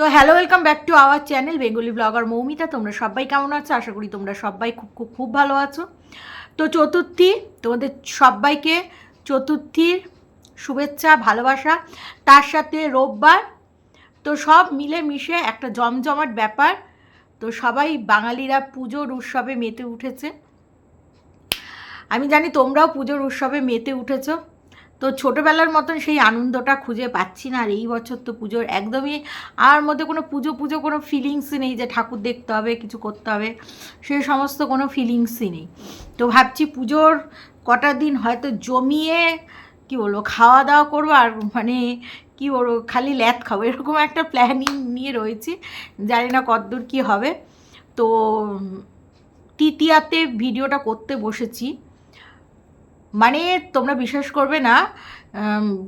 তো hello welcome back to our channel Bengali blogger Moumita তোমরা সবাই কেমন আছো? আশা করি তোমরা সবাই খুব খুব খুব ভালো আছো। তো চতুর্থী, তোমাদের সবাইকে চতুর্থীর শুভেচ্ছা, ভালোবাসা। তার সাথে রোববার। তো সব মিলে মিশে একটা জমজমাট ব্যাপার। তো সবাই বাঙালিরা পুজোর উৎসবে মেতে উঠেছে। আমি জানি তোমরাও পুজোর উৎসবে মেতে উঠেছো। তো ছোটোবেলার মতন সেই আনন্দটা খুঁজে পাচ্ছি না আর এই বছর তো পুজোর একদমই আর মধ্যে কোনো পুজো পুজো কোনো ফিলিংসই নেই যে ঠাকুর দেখতে হবে, কিছু করতে হবে সেই সমস্ত কোনো ফিলিংসই নেই। তো ভাবছি পুজোর কটা দিন হয়তো জমিয়ে, কি বলব খাওয়া দাওয়া করব আর মানে কী বলব, খালি ল্যাদ খাব, এরকম একটা প্ল্যানিং নিয়ে রয়েছি, জানি না কতদূর কী হবে। তো তৃতীয়াতে ভিডিওটা করতে বসেছি। মানে তোমরা বিশ্বাস করবে না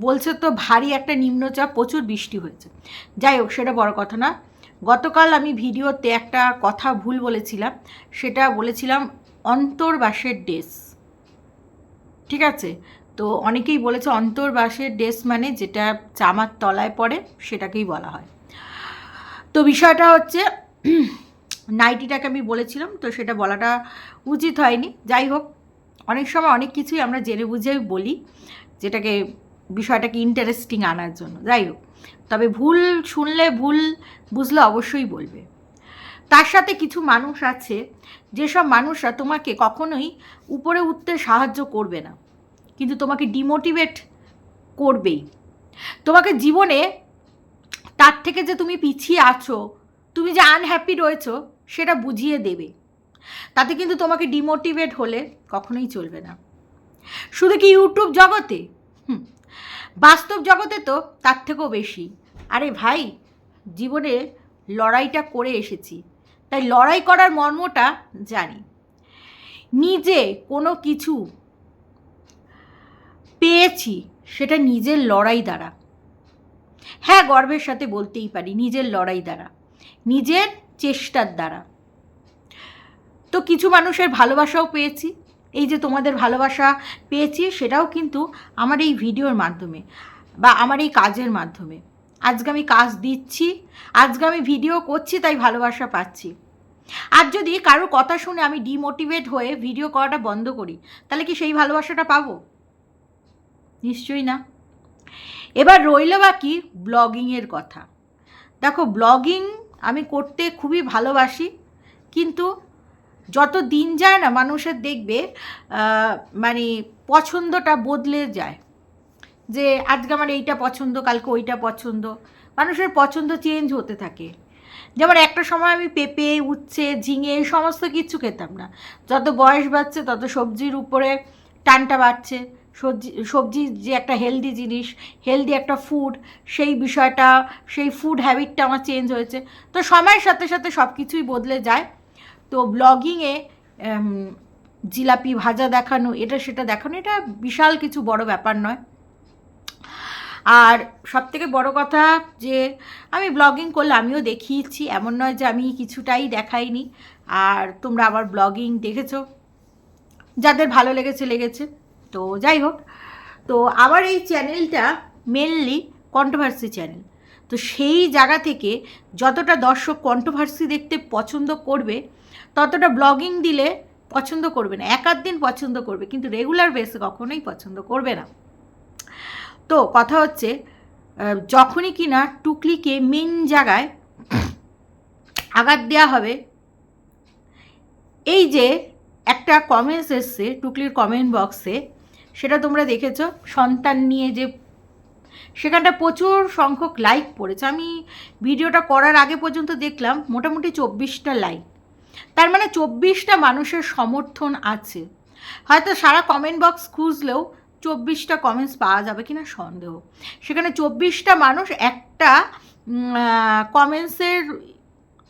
বলছে তো ভারী একটা নিম্নচাপ, প্রচুর বৃষ্টি হয়েছে। যাই হোক, সেটা বড় কথা না। গতকাল আমি ভিডিওতে একটা কথা ভুল বলেছিলাম, সেটা বলেছিলাম অন্তর্বাসের ড্রেস। ঠিক আছে? তো অনেকেই বলেছে অন্তর্বাসের ড্রেস মানে যেটা চামার তলায় পড়ে, সেটাকেই বলা হয়। তো বিষয়টা হচ্ছে নাইটিটাকে আমি বলেছিলাম, তো সেটা বলাটা উচিত হয়নি। যাই হোক অনেক সময় অনেক কিছুই আমরা জেনে বুঝেই বলি, যেটাকে বিষয়টাকে ইন্টারেস্টিং আনার জন্য। যাই হোক, তবে ভুল শুনলে ভুল বুঝলে অবশ্যই বলবে। তার সাথে কিছু মানুষ আছে, যেসব মানুষরা তোমাকে কখনোই উপরে উঠতে সাহায্য করবে না, কিন্তু তোমাকে ডিমোটিভেট করবেই। তোমাকে জীবনে তার থেকে যে তুমি পিছিয়ে আছো, তুমি যে আনহ্যাপি রয়েছো, সেটা বুঝিয়ে দেবে। তাতে কিন্তু তোমাকে ডিমোটিভেট হলে কখনোই চলবে না। শুধু কি ইউটিউব জগতে? বাস্তব জগতে তো তার থেকেও বেশি। আরে ভাই, জীবনে লড়াইটা করে এসেছি। তাই লড়াই করার মর্মটা জানি। নিজে কোনো কিছু পেয়েছি, সেটা নিজের লড়াই দ্বারা। হ্যাঁ গর্বের সাথে বলতেই পারি, নিজের লড়াই দ্বারা। নিজের চেষ্টার দ্বারা। তো কিছু মানুষের ভালোবাসাও পেয়েছি। এই যে তোমাদের ভালোবাসা পেয়েছি, সেটাও কিন্তু আমার এই ভিডিওর মাধ্যমে বা আমার এই কাজের মাধ্যমে। আজকে আমি কাজ দিচ্ছি, আজকে আমি ভিডিও করছি, তাই ভালোবাসা পাচ্ছি। আর যদি কারোর কথা শুনে আমি ডিমোটিভেট হয়ে ভিডিও করাটা বন্ধ করি, তাহলে কি সেই ভালোবাসাটা পাবো? নিশ্চয়ই না। এবার রইল বাকি ব্লগিংয়ের কথা। দেখো, ব্লগিং আমি করতে খুবই ভালোবাসি, কিন্তু যত দিন যায় না, মানুষের দেখবে মানে পছন্দটা বদলে যায়। যে আজকে আমার এইটা পছন্দ, কালকে ওইটা পছন্দ। মানুষের পছন্দ চেঞ্জ হতে থাকে। যেমন একটা সময় আমি পেঁপে, উচ্ছে, ঝিঙে সমস্ত কিছু খেতাম না। যত বয়স বাড়ছে, তত সবজির উপরে টানটা বাড়ছে। সবজি সবজি যে একটা হেলদি জিনিস হেলদি একটা ফুড সেই বিষয়টা, সেই ফুড হ্যাবিটটা আমার চেঞ্জ হয়েছে। তো সময়ের সাথে সাথে সব কিছুই বদলে যায়। তো ব্লগিংয়ে জিলাপি ভাজা দেখানো, এটা সেটা দেখানো, এটা বিশাল কিছু বড় ব্যাপার নয়। আর সব থেকে বড় কথা যে, আমি ব্লগিং করলে আমিও দেখিয়েছি, এমন নয় যে আমি কিছুটাই দেখাইনি। আর তোমরা আবার ব্লগিং দেখেছ। যাদের ভালো লেগেছে লেগেছে। তো যাই হোক, তো আমার এই চ্যানেলটা মেনলি কন্ট্রোভার্সি চ্যানেল তো সেই জায়গা থেকে যতটা দর্শক কন্ট্রোভার্সি দেখতে পছন্দ করবে ততটা ব্লগিং দিলে পছন্দ করবে না। এক আধ দিন পছন্দ করবে, কিন্তু রেগুলার বেসে কখনোই পছন্দ করবে না। তো কথা হচ্ছে যখনই কি না টুকলিকে মেন জায়গায় আঘাত দেওয়া হবে, এই যে একটা কমেন্টস এসছে, টুকলির কমেন্ট বক্সে সেটা তোমরা দেখেছ, সন্তান নিয়ে যে সেখানটা প্রচুর সংখ্যক লাইক পড়েছে। আমি ভিডিওটা করার আগে পর্যন্ত দেখলাম, মোটামুটি চব্বিশটা লাইক তার মানে চব্বিশটা মানুষের সমর্থন আছে। হয়তো সারা কমেন্ট বক্স খুঁজলেও চব্বিশটা কমেন্টস পাওয়া যাবে কিনা সন্দেহ। সেখানে চব্বিশটা মানুষ একটা কমেন্টসের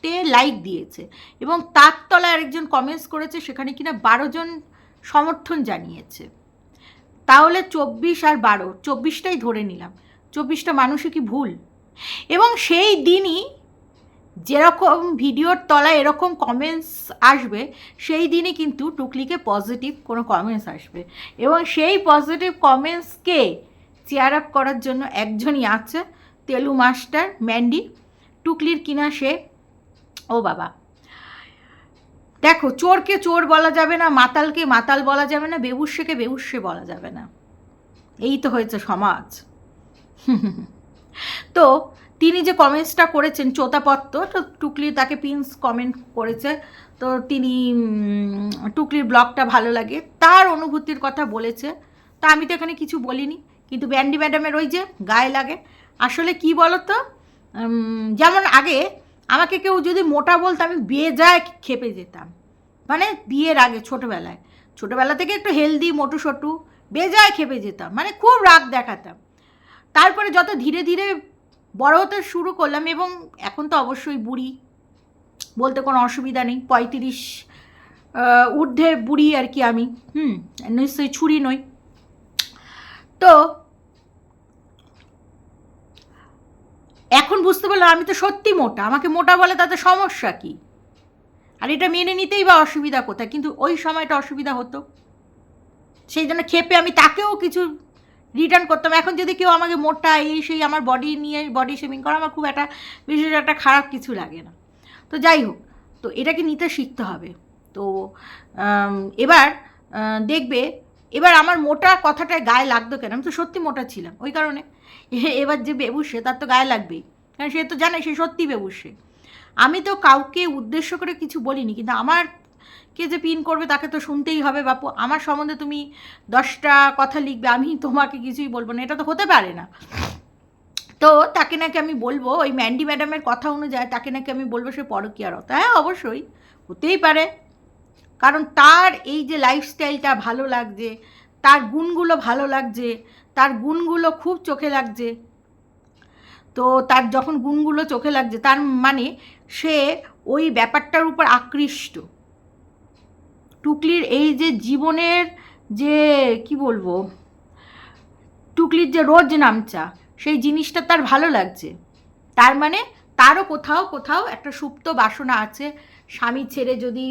তে লাইক দিয়েছে এবং তার তলায় আরেকজন কমেন্টস করেছে সেখানে কিনা বারো জন সমর্থন জানিয়েছে। তাহলে চব্বিশ আর বারো, চব্বিশটাই ধরে নিলাম। চব্বিশটা মানুষই কি ভুল? এবং সেই দিনই যেরকম ভিডিওর তলায় এরকম কমেন্টস আসবে, সেই দিনই কিন্তু টুকলিকে পজিটিভ কোনো কমেন্টস আসবে। এবং সেই পজিটিভ কমেন্টসকে চেয়ার আপ করার জন্য একজনই আছে, তেলু মাস্টার ম্যান্ডি টুকলির কিনা সে? ও বাবা। দেখো, চোরকে চোর বলা যাবে না, মাতালকে মাতাল বলা যাবে না, বেবুসেকে বেবুসে বলা যাবে না। এই তো হয়েছে সমাজ। তো তিনি যে কমেন্টসটা করেছেন চোতাপত্ত তো টুকলি তাকে পিন্স কমেন্ট করেছে। তো তিনি টুকলির ব্লগটা ভালো লাগে। তার অনুভূতির কথা বলেছে। তা আমি তো এখানে কিছু বলিনি। কিন্তু ব্যান্ডি ম্যাডামের ওই যে গায়ে লাগে। আসলে কি উম, যেমন আগে আমাকে কেউ যদি মোটা বলতো আমি বিয়ে যায় খেপে যেতাম। মানে বিয়ের আগে ছোটোবেলায়। ছোটোবেলা থেকে একটু হেলদি মোটু সোটু বেজায় খেপে যেতাম। মানে খুব রাগ দেখাতাম। তারপরে যত ধীরে ধীরে বড় হতে শুরু করলাম এবং এখন তো অবশ্যই বুড়ি। বলতে কোনো অসুবিধা নেই। পঁয়ত্রিশ ঊর্ধ্বে বুড়ি আর কি আমি। হুম, নিশ্চয়ই ছুরি নই। তো এখন বুঝতে পারলাম আমি তো সত্যি মোটা। আমাকে মোটা বলে তাতে সমস্যা কি? আর এটা মেনে নিতেই বা অসুবিধা কোথায়? কিন্তু ওই সময়টা অসুবিধা হতো। সেই জন্য খেপে আমি তাকেও কিছু রিটার্ন করতাম। এখন যদি কেউ আমাকে মোটা এই সেই আমার বডি নিয়ে বডি শেমিং করা, আমার খুব একটা বিশেষ একটা খারাপ কিছু লাগে না। তো যাই হোক, তো এটাকে নিতে শিখতে হবে। তো এবার দেখবে, এবার আমার মোটা কথাটায় গায়ে লাগতো কেন? আমি তো সত্যি মোটা ছিলাম, ওই কারণে। এবার যে বেবুসে তার তো গায়ে লাগবেই। কারণ সে তো জানে, সে সত্যি বেবুসে আমি তো কাউকে উদ্দেশ্য করে কিছু বলিনি, কিন্তু আমার কে যে পিন করবে তাকে তো শুনতেই হবে বাপু। আমার সম্বন্ধে তুমি দশটা কথা লিখবে, আমি তোমাকে কিছুই বলব না। এটা তো হতে পারে না। তো তাকে নাকি আমি বলব, ওই ম্যান্ডি ম্যাডামের কথা অনুযায়ী তাকে নাকি আমি বলব সে পরকীয়ারত হ্যাঁ অবশ্যই। হতেই পারে। কারণ তার এই যে লাইফস্টাইলটা ভালো লাগছে, তার গুণগুলো ভালো লাগছে, তার গুণগুলো খুব চোখে লাগছে, তো তার যখন গুণগুলো চোখে লাগছে, তার মানে সে ওই ব্যাপারটার উপর আকৃষ্ট। টুকলির এই যে জীবনের যে, কি বলব, টুকলির যে রোজ নামচা, সেই জিনিসটা তার ভালো লাগছে। তার মানে তারও কোথাও কোথাও একটা সুপ্ত বাসনা আছে, স্বামী ছেড়ে যদি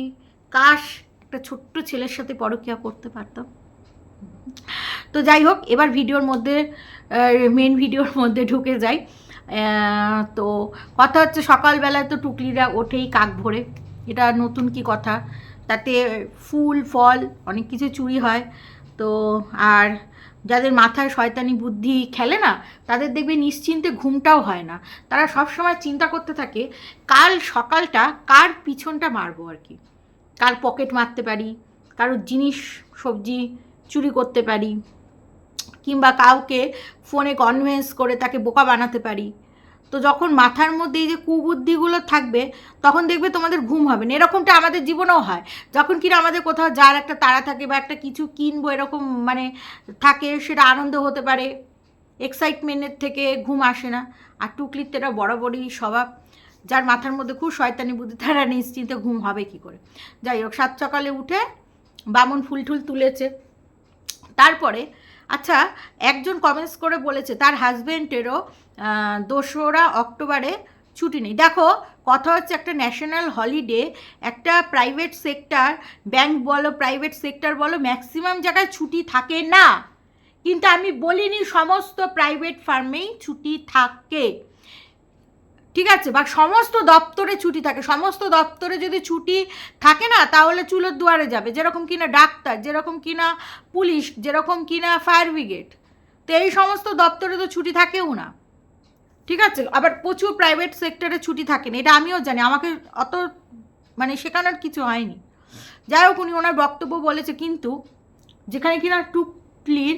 কাশ একটা ছোট্ট ছেলের সাথে পরকিয়া করতে পারতাম তো যাই হোক, এবার ভিডিওর মধ্যে মেন ভিডিওর মধ্যে ঢুকে যাই। তো কথা হচ্ছে সকালবেলায় তো টুকলিরা ওঠেই কাক ভরে। এটা নতুন কি কথা? তাতে ফুল, ফল, অনেক কিছু চুরি হয়। তো আর যাদের মাথায় শয়তানি বুদ্ধি খেলে না, তাদের দেখবে নিশ্চিন্তে ঘুমটাও হয় না। তারা সব সময় চিন্তা করতে থাকে, কাল সকালটা কার পিছনটা মারবো আর কি? কার পকেট মারতে পারি? কারোর জিনিস, সবজি চুরি করতে পারি? কিংবা কাউকে ফোনে কনভেন্স করে তাকে বোকা বানাতে পারি? তো যখন মাথার মধ্যে এই যে কুবুদ্ধিগুলো থাকবে, তখন দেখবে তোমাদের ঘুম হবে না। এরকমটা আমাদের জীবনেও হয়। যখন কিনা আমাদের কোথাও যার একটা তাড়া থাকে বা একটা কিছু কিনবো এরকম মানে থাকে, সেটা আনন্দ হতে পারে। এক্সাইটমেন্টের থেকে ঘুম আসে না। আর টুকলির তো এটা বরাবরই স্বভাব। যার মাথার মধ্যে খুব শয়তানি বুদ্ধি, তারা নিশ্চিন্তে ঘুম হবে কি করে? যাই হোক, সাত সকালে উঠে বামন ফুল টুল তুলেছে। তারপরে আচ্ছা একজন কমেন্টস করে বলেছে, তার হাজব্যান্ডেরও দোসরা অক্টোবরে ছুটি নেই। দেখো, কথা হচ্ছে একটা ন্যাশনাল হলিডে একটা প্রাইভেট সেক্টর ব্যাংক বলো প্রাইভেট সেক্টর বলো ম্যাক্সিমাম জায়গায় ছুটি থাকে না। কিন্তু আমি বলিনি সমস্ত প্রাইভেট ফার্মেই ছুটি থাকে। ঠিক আছে? বা সমস্ত দপ্তরে ছুটি থাকে। সমস্ত দপ্তরে যদি ছুটি থাকে না, তাহলে চুলোর দুয়ারে যাবে। যেরকম কিনা ডাক্তার, যেরকম কিনা পুলিশ, যেরকম কিনা ফায়ার ব্রিগেড তো এই সমস্ত দপ্তরে তো ছুটি থাকেও না। ঠিক আছে? আবার প্রচুর প্রাইভেট সেক্টরে ছুটি থাকে না এটা আমিও জানি, আমাকে অত মানে শেখানোর কিছু হয়নি। যাই হোক, উনি ওনার বক্তব্য বলেছে, কিন্তু যেখানে কিনা টুকলির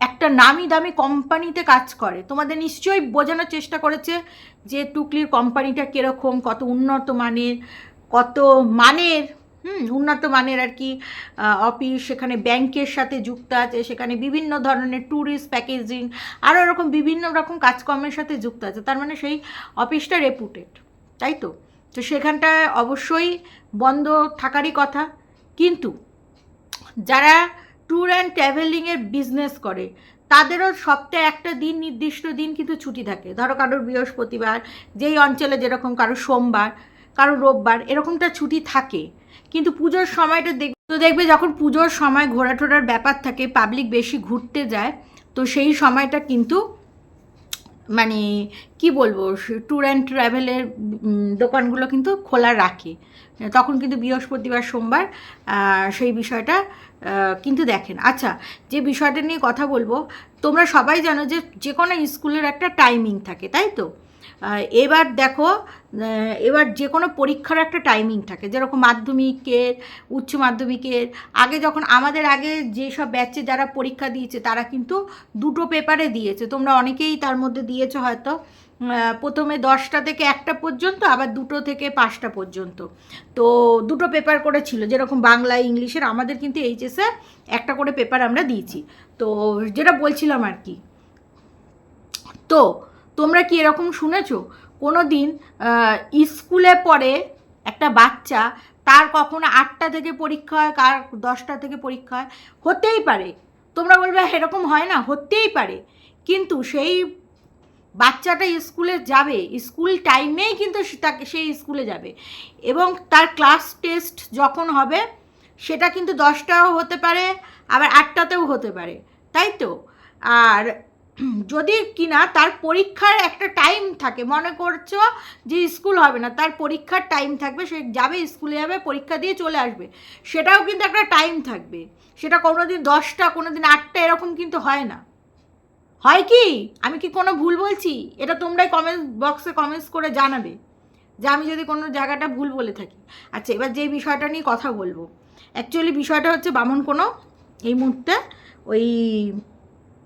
একটা নামি দামি কোম্পানিতে কাজ করে। তোমাদের নিশ্চয়ই বোঝানোর চেষ্টা করেছে যে টুকলির কোম্পানিটা কীরকম, কত উন্নত মানের, কত মানের হুম, উন্নত মানের আর কি অফিস সেখানে ব্যাংকের সাথে যুক্ত আছে, সেখানে বিভিন্ন ধরনের ট্যুরিস্ট প্যাকেজিং আরও এরকম বিভিন্ন রকম কাজকর্মের সাথে যুক্ত আছে, তার মানে সেই অফিসটা রেপুটেড তাই তো? তো সেখানটায় অবশ্যই বন্ধ থাকারই কথা, কিন্তু যারা ট্যুর অ্যান্ড ট্রাভেলিংয়ের বিজনেস করে, তাদেরও সপ্তাহে একটা দিন, নির্দিষ্ট দিন কিন্তু ছুটি থাকে। ধরো কারোর বৃহস্পতিবার, যেই অঞ্চলে যেরকম কারও সোমবার, কারও রোববার, এরকমটা ছুটি থাকে। কিন্তু পুজোর সময়টা দেখ তো দেখবে যখন পুজোর সময় ঘোরাটোরার ব্যাপার থাকে পাবলিক বেশি ঘুরতে যায়, তো সেই সময়টা কিন্তু মানে কি বলব ট্যুর অ্যান্ড ট্রাভেলের দোকানগুলো কিন্তু খোলা রাখে। তখন কিন্তু বৃহস্পতিবার, সোমবার সেই বিষয়টা কিন্তু দেখেন। আচ্ছা যে বিষয়টা নিয়ে কথা বলব, তোমরা সবাই জানো যে যে কোনো স্কুলের একটা টাইমিং থাকে, তাই তো? এবার দেখো এবার যে কোনো পরীক্ষার একটা টাইমিং থাকে। যেরকম মাধ্যমিকের, উচ্চ মাধ্যমিকের, আগে যখন আমাদের আগে যেসব ব্যাচে যারা পরীক্ষা দিয়েছে, তারা কিন্তু দুটো পেপারে দিয়েছে। তোমরা অনেকেই তার মধ্যে দিয়েছ হয়তো। প্রথমে দশটা থেকে একটা পর্যন্ত, আবার দুটো থেকে পাঁচটা পর্যন্ত। তো দুটো পেপার করে ছিল। যেরকম বাংলা, ইংলিশের, আমাদের কিন্তু এইচএসে একটা করে পেপার আমরা দিয়েছি। তো যেটা বলছিলাম আর কি। তো তোমরা কি এরকম শুনেছো? কোনো দিন স্কুলে পড়ে একটা বাচ্চা, তার কখনো আটটা থেকে পরীক্ষা হয়, কার দশটা থেকে পরীক্ষা হয়? হতেই পারে। তোমরা বলবে এরকম হয় না। হতেই পারে। কিন্তু সেই বাচ্চাটা স্কুলে যাবে, স্কুল টাইমেই কিন্তু তাকে সেই স্কুলে যাবে। এবং তার ক্লাস টেস্ট যখন হবে, সেটা কিন্তু দশটাও হতে পারে, আবার আটটাতেও হতে পারে। তাই তো? আর যদি কিনা তার পরীক্ষার একটা টাইম থাকে, মনে করছ যে স্কুল হবে না, তার পরীক্ষার টাইম থাকবে, সে যাবে স্কুলে যাবে, পরীক্ষা দিয়ে চলে আসবে। সেটাও কিন্তু একটা টাইম থাকবে। সেটা কোনো দিন দশটা কোনো দিন আটটা, এরকম কিন্তু হয় না। হয় কি? আমি কি কোনো ভুল বলছি? এটা তোমরাই কমেন্ট বক্সে কমেন্টস করে জানাবে। যে আমি যদি কোনো জায়গাটা ভুল বলে থাকি। আচ্ছা এবার যে বিষয়টা নিয়ে কথা বলব। অ্যাকচুয়ালি বিষয়টা হচ্ছে বামন কোনো, এই মুহূর্তে ওই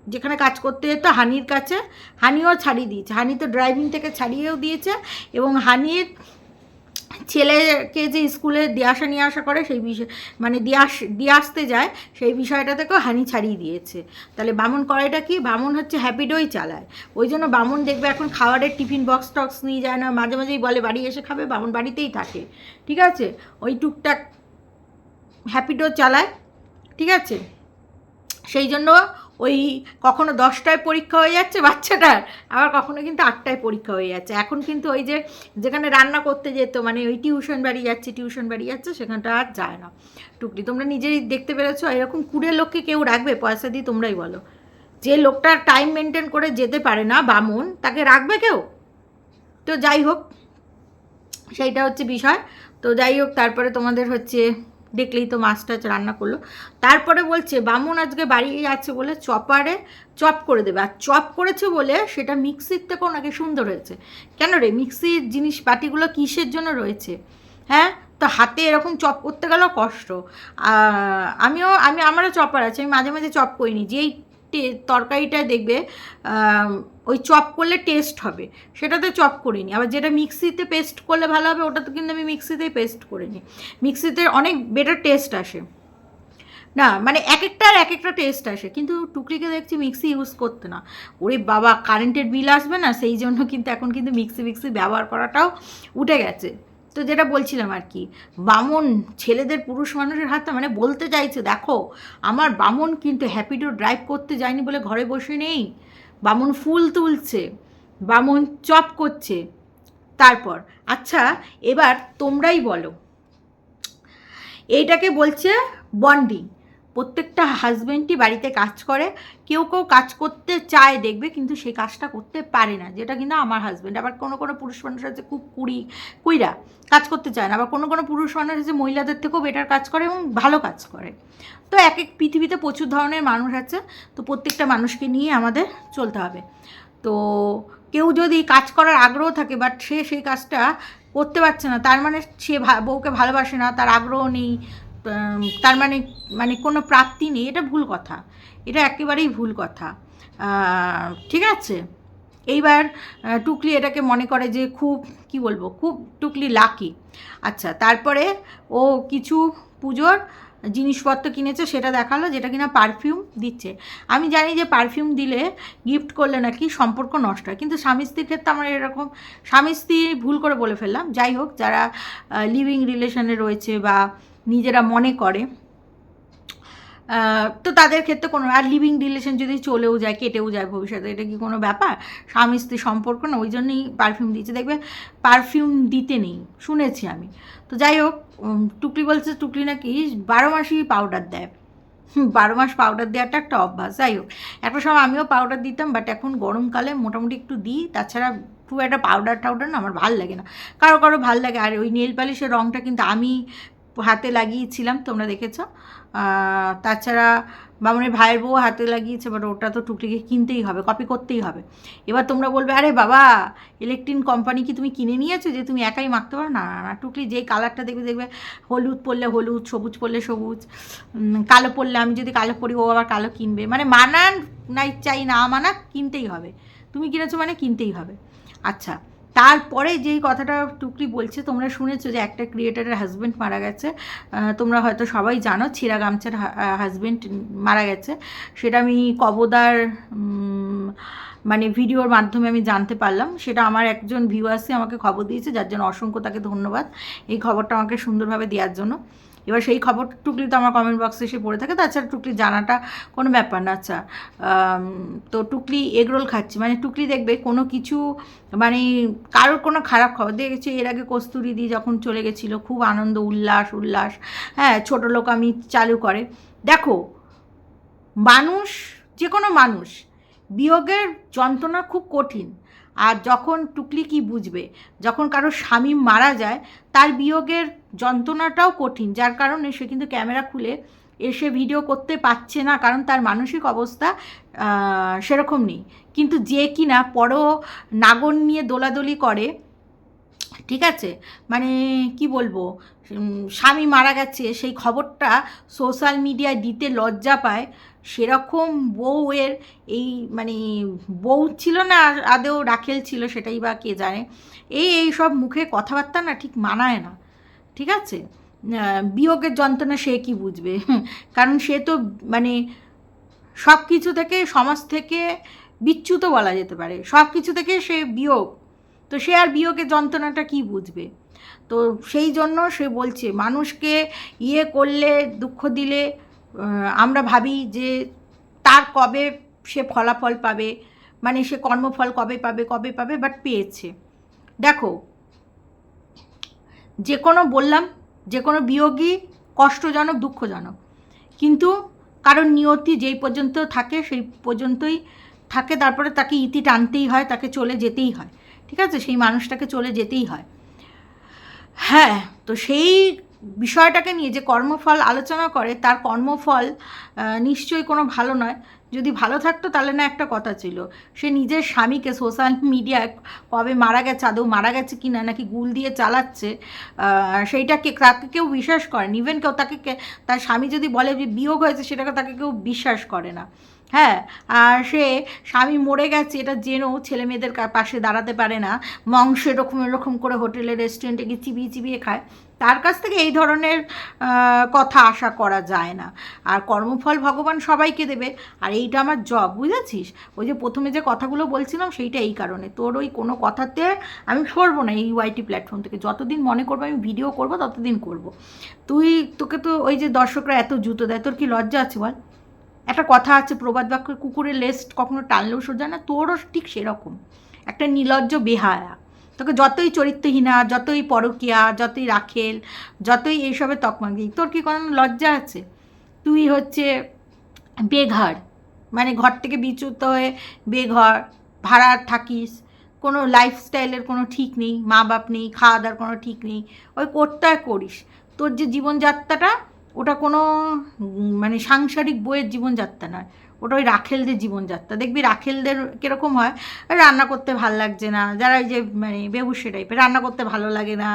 যেখানে কাজ করতে যেত, হানির কাছে। হানিও ছাড়িয়ে দিয়েছে। হানি তো ড্রাইভিং থেকে ছাড়িয়েও দিয়েছে এবং হানির ছেলেকে যে স্কুলে দিয়ে আসা, নিয়ে আসা করে, সেই বিষয় মানে দিয়ে দিয়ে আসতে যায়, সেই বিষয়টা থেকেও হানি ছাড়িয়ে দিয়েছে। তাহলে বামন কড়াইটা কি? বামন হচ্ছে হ্যাপিডোই চালায়। ওই জন্য বামন দেখবে এখন খাবারের টিফিন বক্স টক্স নিয়ে যায় না। মাঝে মাঝেই বলে, বাড়ি এসে খাবে? বামন বাড়িতেই থাকে। ঠিক আছে? ওই টুকটাক হ্যাপিডো চালায়। ঠিক আছে? সেই জন্য ওই কখনো দশটায় পরীক্ষা হয়ে যাচ্ছে বাচ্চাটার, আবার কখনো কিন্তু আটটায় পরীক্ষা হয়ে যাচ্ছে। এখন কিন্তু ওই যে যেখানে রান্না করতে যেত মানে ওই টিউশন বাড়ি যাচ্ছে, টিউশন বাড়ি যাচ্ছে, সেখানটা আর যায় না। টুকলি তোমরা নিজেই দেখতে পেরেছ, এরকম কুড়ে লোককে কেউ রাখবে? পয়সা দিয়ে তোমরাই বলো। যে লোকটা টাইম মেনটেন করে যেতে পারে না, বামুন, তাকে রাখবে কেউ? তো যাই হোক, সেইটা হচ্ছে বিষয়। তো যাই হোক, তারপরে তোমাদের হচ্ছে দেখলেই তো মাছ টাছ রান্না করল। তারপরে বলছে, বামুন আজকে বাড়ি আছে বলে চপারে চপ করে দেবে। আর চপ করেছে বলে সেটা মিক্সির থেকেও নাকি সুন্দর হয়েছে। কেন রে, মিক্সির জিনিস পাতিগুলো কিসের জন্য রয়েছে? হ্যাঁ? তো হাতে এরকম চপ করতে গেলেও কষ্ট। আমিও, আমি, আমারও চপার আছে, আমি মাঝে মাঝে চপ করিনি। যেই তরকারিটা দেখবে ওই চপ করলে টেস্ট হবে। সেটাতে চপ করিনি। আবার যেটা মিক্সিতে পেস্ট করলে ভালো হবে ওটা তো কিন্তু আমি মিক্সিতেই পেস্ট করিনি। মিক্সিতে অনেক বেটার টেস্ট আসে। না মানে এক একটার এক একটা টেস্ট আসে। কিন্তু টুকরিকে দেখছি মিক্সি ইউজ করতে না। ওরে বাবা কারেন্টের বিল আসবে না? সেই জন্য কিন্তু এখন কিন্তু মিক্সি মিক্সি ব্যবহার করাটাও উঠে গেছে। তো যেটা বলছিলাম আর কি, বামন ছেলেদের পুরুষ মানুষের হাতে মানে বলতে চাইছে, দেখো, আমার বামন কিন্তু হ্যাপি টু ড্রাইভ করতে যায়নি বলে ঘরে বসে নেই, বামন ফুল তুলছে, বামন চপ করছে। তারপর আচ্ছা এবার তোমরাই বলো, এইটাকে বলছে বন্ডিং প্রত্যেকটা হাজব্যান্ডই বাড়িতে কাজ করে, কেউ কেউ কাজ করতে চায় দেখবে, কিন্তু সেই কাজটা করতে পারে না, যেটা কিন্তু আমার হাজব্যান্ড আবার কোনো কোনো পুরুষ মানুষ আছে খুব কুড়ি, কুইরা কাজ করতে চায় না, আবার কোনো কোনো পুরুষ মানুষ আছে মহিলাদের থেকেও বেটার কাজ করে এবং ভালো কাজ করে। তো এক এক পৃথিবীতে প্রচুর ধরনের মানুষ আছে, তো প্রত্যেকটা মানুষকে নিয়ে আমাদের চলতে হবে। তো কেউ যদি কাজ করার আগ্রহ থাকে বাট সে সেই কাজটা করতে পারছে না, তার মানে সে বউকে ভালোবাসে না, তার আগ্রহ নেই তার মানে মানে কোনো প্রাপ্তি নেই, এটা ভুল কথা। এটা একেবারেই ভুল কথা। ঠিক আছে? এইবার টুকলি এটাকে মনে করে যে খুব, কি বলব, খুব টুকলি লাকি আচ্ছা তারপরে ও কিছু পুজোর জিনিসপত্র কিনেছে, সেটা দেখাল, যেটা কিনা পারফিউম দিচ্ছে। আমি জানি যে পারফিউম দিলে গিফট করলে নাকি সম্পর্ক নষ্ট হয়, কিন্তু স্বামী স্ত্রীর ক্ষেত্রে আমার এরকম, স্বামী স্ত্রী ভুল করে বলে ফেললাম। যাই হোক, যারা লিভিং রিলেশনে রয়েছে বা নিজেরা মনে করে। তো তাদের ক্ষেত্রে কোনো আর লিভিং রিলেশন যদি চলেও যায়, কেটেও যায় ভবিষ্যতে, এটা কি কোনো ব্যাপার? স্বামী স্ত্রী সম্পর্ক না, ওই জন্যই পারফিউম দিচ্ছে। দেখবে পারফিউম দিতে নেই, শুনেছি আমি। তো যাই হোক টুকলি বলছে টুকলি নাকি বারো মাসই পাউডার দেয়। বারো মাস পাউডার দেওয়াটা একটা অভ্যাস। যাই হোক, একটা সময় আমিও পাউডার দিতাম বাট এখন গরমকালে মোটামুটি একটু দিই। তাছাড়া খুব একটা পাউডার টাউডার না, আমার ভালো লাগে না। কারও কারও ভালো লাগে, আর ওই নেল পালিশের রঙটা কিন্তু আমি হাতে লাগিয়েছিলাম, তোমরা দেখেছ। তাছাড়া বামনের ভাইয়ের বউ হাতে লাগিয়েছে বাট ওটা তো টুকলিকে কিনতেই হবে কপি করতেই হবে। এবার তোমরা বলবে, আরে বাবা ইলেকট্রিক কোম্পানি কি তুমি কিনে নিয়েছো যে তুমি একাই মাখতে পারো? না না না টুকলি যেই কালারটা দেখবে দেখবে হলুদ পরলে হলুদ, সবুজ পরলে সবুজ কালো পরলে আমি যদি কালো পরি, ও আবার কালো কিনবে। মানে মানান, নাই চাই না মানা কিনতেই হবে। তুমি কিনেছো মানে কিনতেই হবে। আচ্ছা তারপরে যেই কথাটা টুকরি বলছে, তোমরা শুনেছো যে একটা ক্রিয়েটারের হাজব্যান্ড মারা গেছে। তোমরা হয়তো সবাই জানো ছিঁড়া গামছার হাজব্যান্ড মারা গেছে। সেটা আমি কবদার মানে ভিডিওর মাধ্যমে আমি জানতে পারলাম। সেটা আমার একজন ভিউয়ার্সই আমাকে খবর দিয়েছে, যার জন্য অসংখ্য তাকে ধন্যবাদ এই খবরটা আমাকে সুন্দরভাবে দেওয়ার জন্য। এবার সেই খবর টুকলি তো আমার কমেন্ট বক্সে এসে পড়ে থাকে, তাছাড়া টুকলি জানাটা কোনো ব্যাপার না। আচ্ছা তো টুকলি এগরোল খাচ্ছি মানে টুকলি দেখবে কোনো কিছু মানে কারোর কোনো খারাপ খবর, দেখেছি এর আগে কস্তুরি দি যখন চলে গেছিল, খুব আনন্দ, উল্লাস উল্লাস হ্যাঁ ছোটো লোক আমি চালু করে। দেখো, মানুষ যে কোনো মানুষ, বিয়োগের যন্ত্রণা খুব কঠিন। আর যখন টুকলি কি বুঝবে, যখন কারও স্বামী মারা যায়, তার বিয়োগের যন্ত্রণাটাও কঠিন, যার কারণে সে কিন্তু ক্যামেরা খুলে এসে ভিডিও করতে পারছে না, কারণ তার মানসিক অবস্থা সেরকম নেই। কিন্তু যে কিনা পরও নাগর নিয়ে দোলাদলি করে, ঠিক আছে? মানে কি বলব? স্বামী মারা গেছে, সেই খবরটা সোশ্যাল মিডিয়ায় দিতে লজ্জা পায়। সেরকম বউয়ের এই মানে বউ ছিল না আদেও রাখেল ছিল সেটাই বা কে জানে। এই এই সব মুখে কথাবার্তা না ঠিক মানায় না, ঠিক আছে? বিয়োগের যন্ত্রণা সে কি বুঝবে? কারণ সে তো মানে সব কিছু থেকে সমাজ থেকে বিচ্যুত বলা যেতে পারে। সব কিছু থেকে সে বিয়োগ। তো সে আর বিয়োগের যন্ত্রণাটা কি বুঝবে? তো সেই জন্য সে বলছে, মানুষকে ইয়ে করলে, দুঃখ দিলে আমরা ভাবি যে তার কবে সে ফলাফল পাবে মানে সে কর্মফল কবে পাবে কবে পাবে বাট পেয়েছে। দেখো, যে কোনো বললাম, যে কোনো বিয়োগই কষ্টজনক, দুঃখজনক। কিন্তু কারণ নিয়তি যেই পর্যন্ত থাকে, সেই পর্যন্তই থাকে, তারপরে তাকে ইতি টানতেই হয়, তাকে চলে যেতেই হয়। ঠিক আছে? সেই মানুষটাকে চলে যেতেই হয়। হ্যাঁ তো সেই বিষয়টাকে নিয়ে যে কর্মফল আলোচনা করে, তার কর্মফল নিশ্চয়ই কোনো ভালো নয়। যদি ভালো থাকতো তাহলে না একটা কথা ছিল, সে নিজের স্বামীকে সোশ্যাল মিডিয়ায় কবে মারা গেছে, আদৌ মারা গেছে কি না নাকি গুল দিয়ে চালাচ্ছে সেইটাকে তাকে কেউ বিশ্বাস করে ইভেন কেউ তাকে তার স্বামী যদি বলে যে বিয়োগ হয়েছে, সেটাকে তাকে কেউ বিশ্বাস করে না। হ্যাঁ আর সে স্বামী মরে গেছে, এটা জেনেও ছেলে মেয়েদের পাশে দাঁড়াতে পারে না। মাংস এরকম এরকম করে হোটেলে রেস্টুরেন্টে গিয়ে চিবিয়ে চিবিয়ে খায়। তার কাছ থেকে এই ধরনের কথা আশা করা যায় না। আর কর্মফল ভগবান সবাইকে দেবে। আর এইটা আমার জব বুঝেছিস? ওই যে প্রথমে যে কথাগুলো বলছিলাম সেইটা এই কারণে। তোর ওই কোনো কথাতে আমি সরবো না এই ওয়াইটি প্ল্যাটফর্ম থেকে। যতদিন মনে করব আমি ভিডিও করব, ততদিন করব। তুই, তোকে তো ওই যে দর্শকরা এত জুতো দেয়, তোর কি লজ্জা আছে বল? একটা কথা আছে, প্রবাদ বাক্য, কুকুরের লেস্ট কখনো টানলেও সোজা না, তোরও ঠিক সেরকম। একটা নির্লজ্জ বেহায়া। তোকে যতই চরিত্রহীনা, যতই পরকিয়া, যতই রাখেল, যতই এইসবে তকমা দিই তোর কি কোনো লজ্জা আছে? তুই হচ্ছে বেঘর মানে ঘর থেকে বিচ্যুত হয়ে বেঘর, ভাড়া থাকিস, কোনো লাইফস্টাইলের কোনো ঠিক নেই মা বাপ নেই খাওয়া দাওয়ার কোনো ঠিক নেই, ওই করতে করিস। তোর যে জীবনযাত্রাটা, ওটা কোনো মানে সাংসারিক বইয়ের জীবনযাত্রা নয়। ওটা ওই রাখেলদের জীবনযাত্রা। দেখবি রাখেলদের কীরকম হয়, রান্না করতে ভালো লাগছে না, যারা ওই যে মানে বেবুসে টাইপের, রান্না করতে ভালো লাগে না,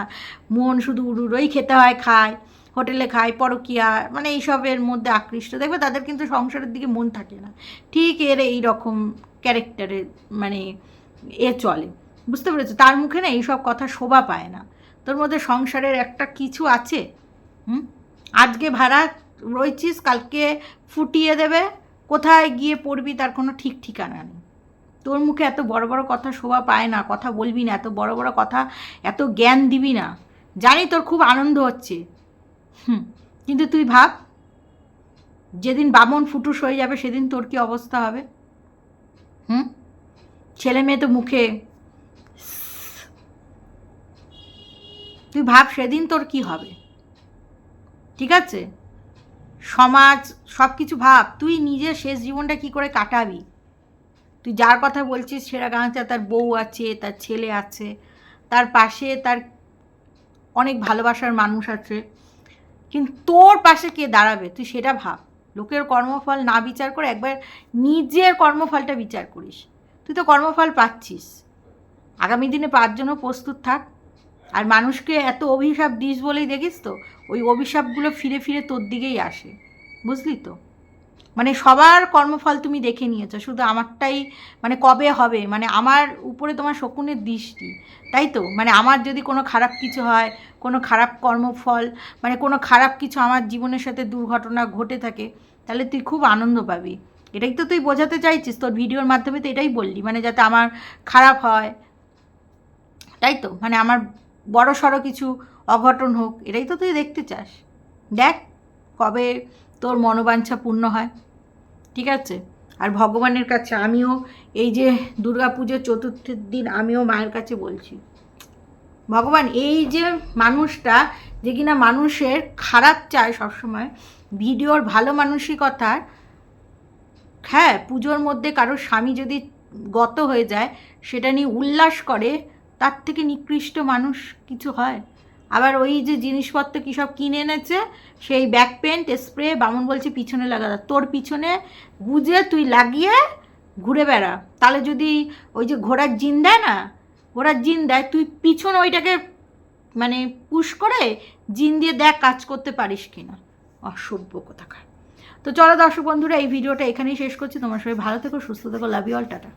মন শুধু উড়ুড়োই খেতে হয়, খায়, হোটেলে খায়, পরকিয়া মানে এইসবের মধ্যে আকৃষ্ট। দেখবে তাদের কিন্তু সংসারের দিকে মন থাকে না। ঠিক এর এই রকম ক্যারেক্টারের মানে এ চলে। বুঝতে পেরেছ? তার মুখে না এইসব কথা শোভা পায় না। তোর মধ্যে সংসারের একটা কিছু আছে? হুম? আজকে ভাড়া রয়েছিস কালকে ফুটিয়ে দেবে কোথায় গিয়ে পড়বি তার কোনো ঠিক ঠিকানা নেই। তোর মুখে এত বড় বড় কথা শোভা পায় না, কথা বলবি না, এত বড় বড় কথা, এত জ্ঞান দিবি না। জানি তোর খুব আনন্দ হচ্ছে। হুম, কিন্তু তুই ভাব, যেদিন বামন ফুটুস হয়ে যাবে সেদিন তোর কি অবস্থা হবে? হুম? ছেলে মেয়ে তো মুখে তুই ভাব সেদিন তোর কি হবে? ঠিক আছে? সমাজ সব কিছু ভাব, তুই নিজের শেষ জীবনটা কি করে কাটাবি? তুই যার কথা বলছিস, সেরা গাঁচা তার বউ আছে, তার ছেলে আছে, তার পাশে তার অনেক ভালোবাসার মানুষ আছে। কিন্তু তোর পাশে কে দাঁড়াবে? তুই সেটা ভাব। লোকের কর্মফল না বিচার করে একবার নিজের কর্মফলটা বিচার করিস। তুই তো কর্মফল পাচ্ছিস। আগামী দিনে জন্য প্রস্তুত থাক। আর মানুষকে এত অভিশাপ দিস বলেই দেখিস তো? ওই অভিশাপগুলো ফিরে ফিরে তোর দিকেই আসে। বুঝলি তো? মানে সবার কর্মফল তুমি দেখে নিয়েছো, শুধু আমারটাই মানে কবে হবে? মানে আমার উপরে তোমার শকুনের দৃষ্টি, তাই তো? মানে আমার যদি কোনো খারাপ কিছু হয়, কোনো খারাপ কর্মফল মানে কোনো খারাপ কিছু আমার জীবনের সাথে দুর্ঘটনা ঘটে থাকে, তাহলে তুই খুব আনন্দ পাবি। এটাই তো তুই বোঝাতে চাইছিস, তোর ভিডিওর মাধ্যমে তো এটাই বললি মানে যাতে আমার খারাপ হয়, তাই তো? মানে আমার বড় সড়ো কিছু অঘটন হোক, এটাই তো তুই দেখতে চাস। দেখ কবে তোর মনোবাঞ্ছা পূর্ণ হয়, ঠিক আছে? আর ভগবানের কাছে আমিও এই যে দুর্গা পুজোর চতুর্থের দিন আমিও মায়ের কাছে বলছি, ভগবান, এই যে মানুষটা যে কিনা মানুষের খারাপ চায় সবসময়, ভিডিওর ভালো মানসিকতার হ্যাঁ পুজোর মধ্যে কারোর স্বামী যদি গত হয়ে যায়, সেটা নিয়ে উল্লাস করে তার থেকে নিকৃষ্ট মানুষ কিছু হয়। আবার ওই যে জিনিসপত্র কী সব কিনে এনেছে, সেই ব্যাক পেন্ট, স্প্রে, বামুন বলছে পিছনে লাগা তোর পিছনে গুজে তুই লাগিয়ে ঘুরে বেড়া। তাহলে যদি ওই যে ঘোড়ার জিন দেয় না, ঘোড়ার জিন দেয়, তুই পিছনে ওইটাকে মানে পুশ করে জিন দিয়ে দেখ কাজ করতে পারিস কি না অসভ্য কোথাকার। তো চলো দর্শক বন্ধুরা, এই ভিডিওটা এখানেই শেষ করছি। তোমার সবাই ভালো থেকো, সুস্থ থেকো লাভ ইউ অল টাটা।